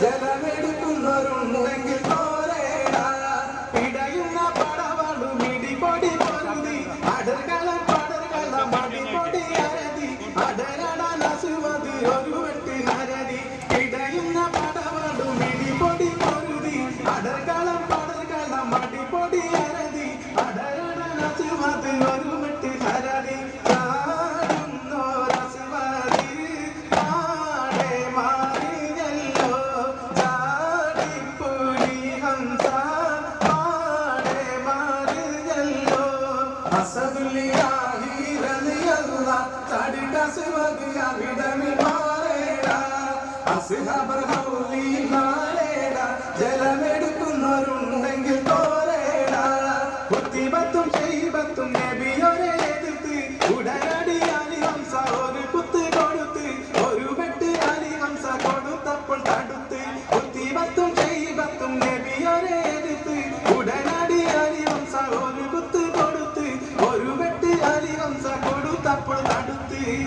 ജലമെടുക്കുന്നവരുണ്ടെങ്കിൽ പോരേടാ ഇടയുന്ന പടവളു മിടിപൊടി പൊന്തി അടർകളം പടർകളം അടിപൊടി അരതി അടരട നസുമതി ഒരു വെട്ടി നരതി ഇടയുന്ന പട റളിയല്ല ചാടിട്ട സുവദിയ വിടമിൽ മാറേട. അസ്ഹബർ ഹൗലി മാറേട ജലമെടുക്കുന്നവരുണ്ടെങ്കിൽ തോരേട. കുത്തിബത്തും ചെയ്ബത്തും നബിയൊരെ എതിർത്ത് ഉടനടി അലി ഹംസ ഒരു ഒരു വെട്ട് അലി ഹംസ കൊടുത്തപ്പോൾ തടുത്ത് കുത്തിബത്തും ചെയ്ബത്തും നബിയൊരെ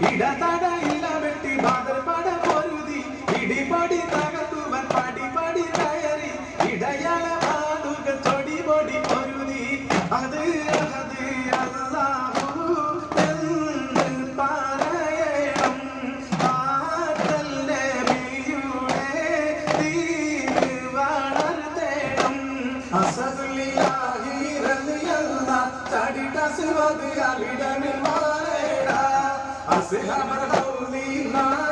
പൊരുതി ഇടതടയില വെട്ടി ബാദൽ പട പൊരുതി. ഇടിപൊടി തകർത്തുവൻ പടി പടി കയറി ഇടയള വാളുക ചൊടി പൊടി പൊരുതി അവിടമിൽ I say, I'm a holy man.